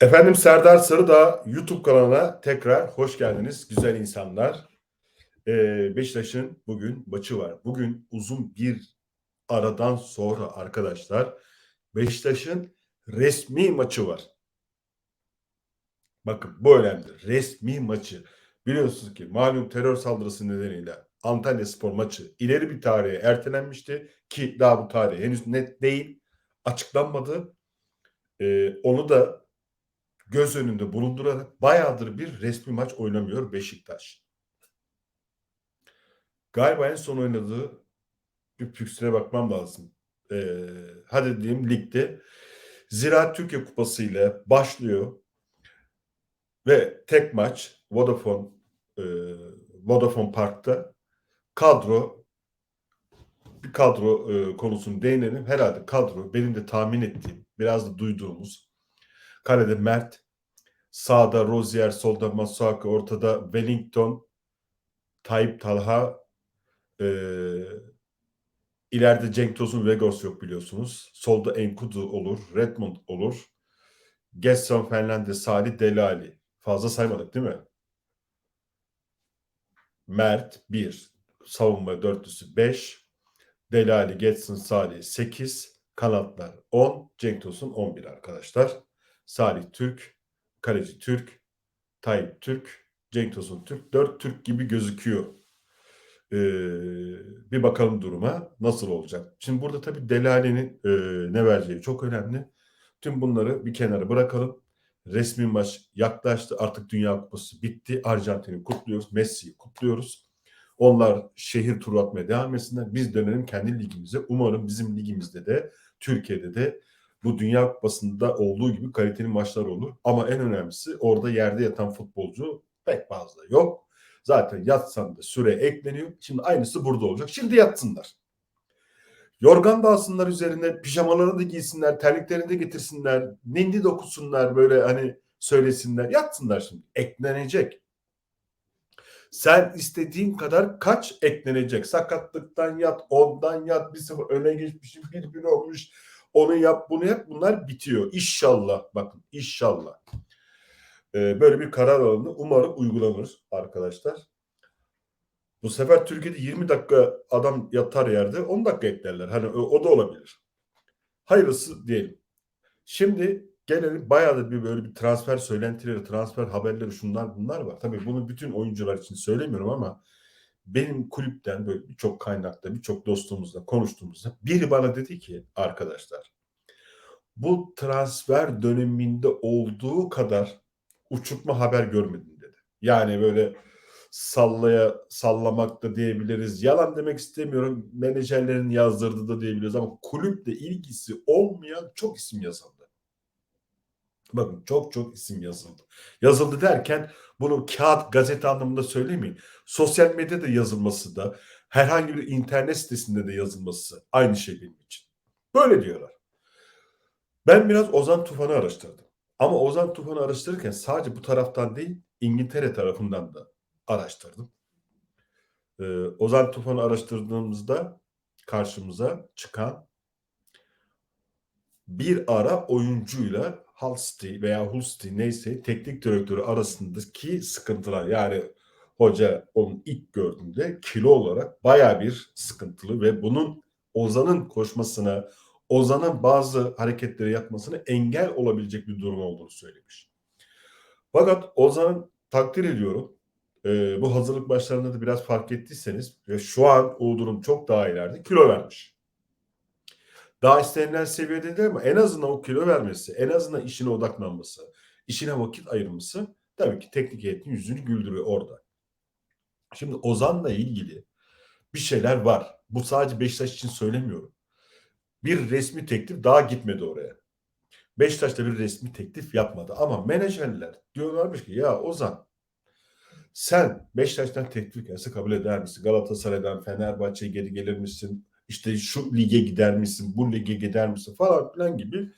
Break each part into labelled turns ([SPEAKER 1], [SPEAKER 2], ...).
[SPEAKER 1] Efendim Serdar Sarıdağ YouTube kanalına tekrar hoş geldiniz güzel insanlar. Ee, Beşiktaş'ın bugün maçı var. Bugün uzun bir aradan sonra arkadaşlar Beşiktaş'ın resmi maçı var. Bakın bu önemli. Resmi maçı. Biliyorsunuz ki malum terör saldırısı nedeniyle Antalya Spor maçı ileri bir tarihe ertelenmişti ki daha bu tarih henüz net değil. Açıklanmadı. Ee, onu da göz önünde bulundurarak bayağıdır bir resmi maç oynamıyor Beşiktaş. Galiba en son oynadığı bir püksüne bakmam lazım. Ee, hadi diyeyim ligde Ziraat Türkiye Kupası ile başlıyor ve tek maç Vodafone e, Vodafone Park'ta kadro bir kadro e, konusunu değinelim. Herhalde kadro benim de tahmin ettiğim biraz da duyduğumuz kalede Mert Sağda Rozier, solda Masuaku, ortada Wellington, Tayyip Talha, e, ileride Cenk Tosun, Vegos yok biliyorsunuz. Solda Enkudu olur, Redmond olur. Gerson Fernandez, Salih Delali. Fazla saymadık değil mi? Mert 1, savunma dörtlüsü 5, Delali, Getson, Salih 8, kanatlar 10, Cenk Tosun 11 arkadaşlar. Salih Türk, kaleci Türk, Tayyip Türk, Cenk Tosun Türk. Dört Türk gibi gözüküyor. Ee, bir bakalım duruma nasıl olacak. Şimdi burada tabii Delali'nin e, ne vereceği çok önemli. Tüm bunları bir kenara bırakalım. Resmi maç yaklaştı. Artık Dünya Kupası bitti. Arjantin'i kutluyoruz. Messi'yi kutluyoruz. Onlar şehir turu atmaya devam etsinler. Biz dönelim kendi ligimize. Umarım bizim ligimizde de Türkiye'de de bu Dünya Kupası'nda olduğu gibi kaliteli maçlar olur. Ama en önemlisi orada yerde yatan futbolcu pek fazla yok. Zaten yatsan da süre ekleniyor. Şimdi aynısı burada olacak. Şimdi yatsınlar. Yorgan da alsınlar üzerine, pijamalarını da giysinler, terliklerini de getirsinler, ninni dokusunlar böyle hani söylesinler. Yatsınlar şimdi. Eklenecek. Sen istediğin kadar kaç eklenecek? Sakatlıktan yat, ondan yat, bir sıfır öne geçmişim, bir bir olmuş. Onu yap, bunu yap. Bunlar bitiyor. İnşallah. Bakın inşallah. Ee, böyle bir karar alındı. Umarım uygulanır arkadaşlar. Bu sefer Türkiye'de 20 dakika adam yatar yerde 10 dakika eklerler. Hani o, o da olabilir. Hayırlısı diyelim. Şimdi gelelim bayağı da bir böyle bir transfer söylentileri, transfer haberleri şunlar bunlar var. Tabii bunu bütün oyuncular için söylemiyorum ama benim kulüpten böyle birçok kaynakta, birçok dostumuzla konuştuğumuzda biri bana dedi ki arkadaşlar bu transfer döneminde olduğu kadar uçurtma haber görmedim dedi. Yani böyle sallaya sallamak da diyebiliriz. Yalan demek istemiyorum. Menajerlerin yazdırdığı da diyebiliriz ama kulüple ilgisi olmayan çok isim yazıldı. Bakın çok çok isim yazıldı. Yazıldı derken bunu kağıt gazete anlamında söylemeyin. Sosyal medyada yazılması da herhangi bir internet sitesinde de yazılması aynı şey benim için. Böyle diyorlar. Ben biraz Ozan Tufan'ı araştırdım. Ama Ozan Tufan'ı araştırırken sadece bu taraftan değil İngiltere tarafından da araştırdım. Ee, Ozan Tufan'ı araştırdığımızda karşımıza çıkan bir ara oyuncuyla Halstead veya Hulstead neyse teknik direktörü arasındaki sıkıntılar yani hoca onun ilk gördüğünde kilo olarak baya bir sıkıntılı ve bunun Ozan'ın koşmasına, Ozan'ın bazı hareketleri yapmasına engel olabilecek bir durum olduğunu söylemiş. Fakat Ozan'ın takdir ediyorum. E, bu hazırlık başlarında da biraz fark ettiyseniz ve şu an o durum çok daha ileride kilo vermiş. Daha istenilen seviyede değil ama en azından o kilo vermesi, en azından işine odaklanması, işine vakit ayırması tabii ki teknik heyetin yüzünü güldürüyor orada. Şimdi Ozan'la ilgili bir şeyler var. Bu sadece Beşiktaş için söylemiyorum. Bir resmi teklif daha gitmedi oraya. Beşiktaş'ta bir resmi teklif yapmadı ama menajerler diyorlarmış ki ya Ozan sen Beşiktaş'tan teklif gelse kabul eder misin? Galatasaray'dan Fenerbahçe'ye geri gelir misin? İşte şu lige gider misin? Bu lige gider misin? Falan filan gibi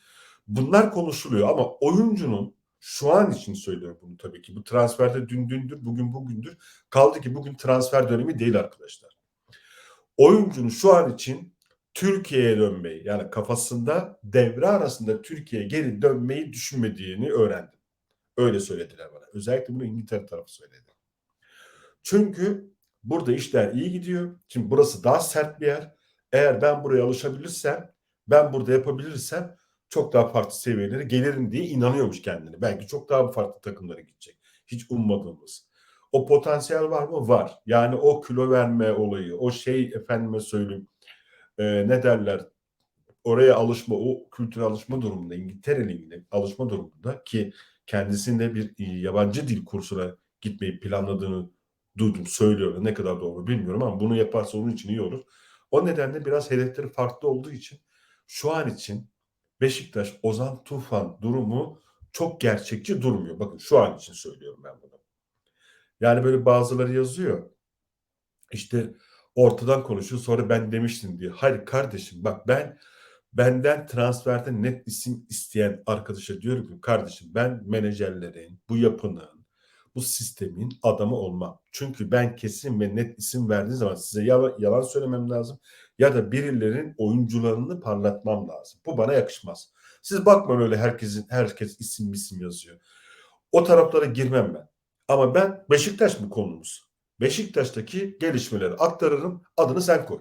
[SPEAKER 1] bunlar konuşuluyor ama oyuncunun şu an için söylüyorum bunu tabii ki. Bu transferde dün dündür, bugün bugündür. Kaldı ki bugün transfer dönemi değil arkadaşlar. Oyuncunun şu an için Türkiye'ye dönmeyi yani kafasında devre arasında Türkiye'ye geri dönmeyi düşünmediğini öğrendim. Öyle söylediler bana. Özellikle bunu İngiltere tarafı söyledi. Çünkü burada işler iyi gidiyor. Şimdi burası daha sert bir yer. Eğer ben buraya alışabilirsem, ben burada yapabilirsem çok daha farklı seviyelere gelirim diye inanıyormuş kendini. Belki çok daha farklı takımlara gidecek. Hiç ummadığımız. O potansiyel var mı? Var. Yani o kilo verme olayı, o şey efendime söyleyeyim e, ne derler oraya alışma, o kültüre alışma durumunda, İngiltere Ligi'ne alışma durumunda ki kendisinde bir e, yabancı dil kursuna gitmeyi planladığını duydum, söylüyor. Ne kadar doğru bilmiyorum ama bunu yaparsa onun için iyi olur. O nedenle biraz hedefleri farklı olduğu için şu an için Beşiktaş, Ozan Tufan durumu çok gerçekçi durmuyor. Bakın şu an için söylüyorum ben bunu. Yani böyle bazıları yazıyor. İşte ortadan konuşuyor sonra ben demiştim diye. Hayır kardeşim bak ben benden transferde net isim isteyen arkadaşa diyorum ki kardeşim ben menajerlerin, bu yapının, bu sistemin adamı olmam. Çünkü ben kesin ve net isim verdiğim zaman size yalan, yalan söylemem lazım ya da birilerinin oyuncularını parlatmam lazım. Bu bana yakışmaz. Siz bakmayın öyle herkesin herkes isim isim yazıyor. O taraflara girmem ben. Ama ben Beşiktaş mı konumuz? Beşiktaş'taki gelişmeleri aktarırım. Adını sen koy.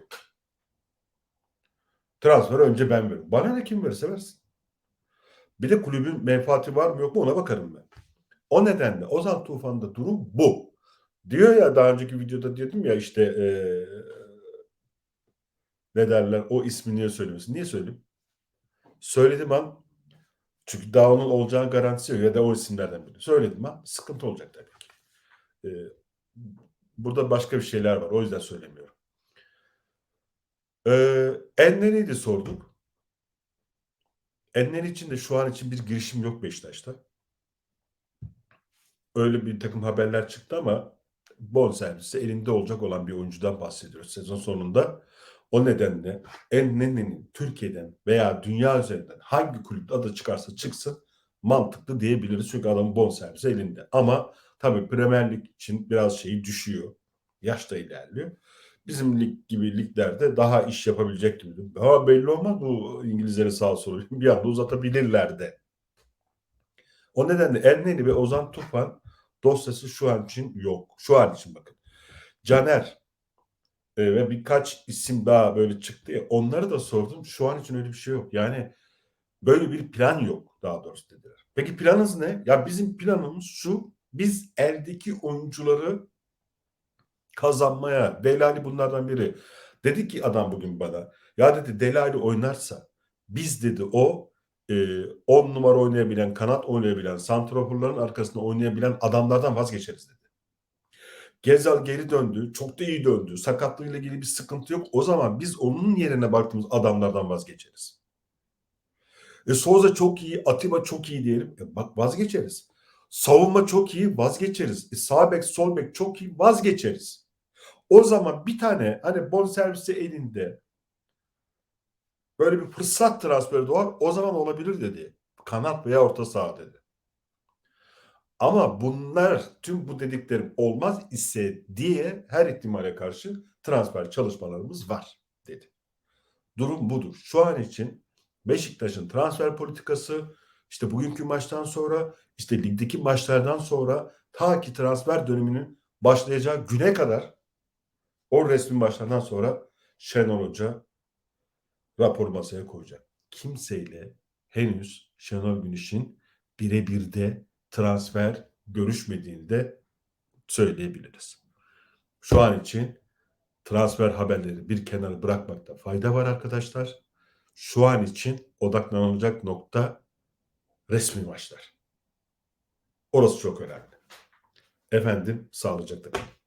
[SPEAKER 1] Transfer önce ben veririm. Bana ne kim verirse versin. Bir de kulübün menfaati var mı yok mu ona bakarım ben. O nedenle Ozan Tufan'da durum bu. Diyor ya daha önceki videoda dedim ya işte ee, ne derler o ismi niye söylemesin. Niye söyleyeyim? Söyledim an çünkü daha onun olacağını garantisi yok ya da o isimlerden biri. Söyledim an sıkıntı olacak tabii ki. Ee, burada başka bir şeyler var o yüzden söylemiyorum. Ee, Enner'i sorduk. Enner için de şu an için bir girişim yok Beşiktaş'ta. Öyle bir takım haberler çıktı ama bonservisi elinde olacak olan bir oyuncudan bahsediyoruz sezon sonunda. O nedenle Enner'in Türkiye'den veya dünya üzerinden hangi kulüpte adı çıkarsa çıksın mantıklı diyebiliriz. Çünkü adamın bonservisi elinde. Ama tabii Premier Lig için biraz şeyi düşüyor. Yaş da ilerliyor. Bizim lig gibi liglerde daha iş yapabilecek gibi. Ha belli olmaz bu İngilizlerin sağ solu. Bir anda uzatabilirler de. O nedenle Enneni ve Ozan Tufan dosyası şu an için yok. Şu an için bakın. Caner e, ve birkaç isim daha böyle çıktı ya onları da sordum. Şu an için öyle bir şey yok. Yani böyle bir plan yok daha doğrusu dediler. Peki planınız ne? Ya bizim planımız şu. Biz eldeki oyuncuları kazanmaya. Delali bunlardan biri. Dedi ki adam bugün bana. Ya dedi Delali oynarsa biz dedi o 10 e, numara oynayabilen, kanat oynayabilen, santraforların arkasında oynayabilen adamlardan vazgeçeriz dedi. Gezal geri döndü. Çok da iyi döndü. Sakatlığıyla ilgili bir sıkıntı yok. O zaman biz onun yerine baktığımız adamlardan vazgeçeriz. E Souza çok iyi, Atiba çok iyi diyelim. E bak vazgeçeriz. Savunma çok iyi, vazgeçeriz. E sağ bek, sol bek çok iyi, vazgeçeriz. O zaman bir tane hani bonservisi elinde böyle bir fırsat transferi doğar. O zaman olabilir dedi. Kanat veya orta saha dedi. Ama bunlar tüm bu dediklerim olmaz ise diye her ihtimale karşı transfer çalışmalarımız var dedi. Durum budur. Şu an için Beşiktaş'ın transfer politikası işte bugünkü maçtan sonra işte ligdeki maçlardan sonra ta ki transfer döneminin başlayacağı güne kadar o resmi maçlardan sonra Şenol Hoca rapor masaya koyacak. Kimseyle henüz Şenol Güneş'in birebir de transfer görüşmediğini de söyleyebiliriz. Şu an için transfer haberleri bir kenara bırakmakta fayda var arkadaşlar. Şu an için odaklanılacak nokta resmi maçlar. Orası çok önemli. Efendim sağlıcakla kalın.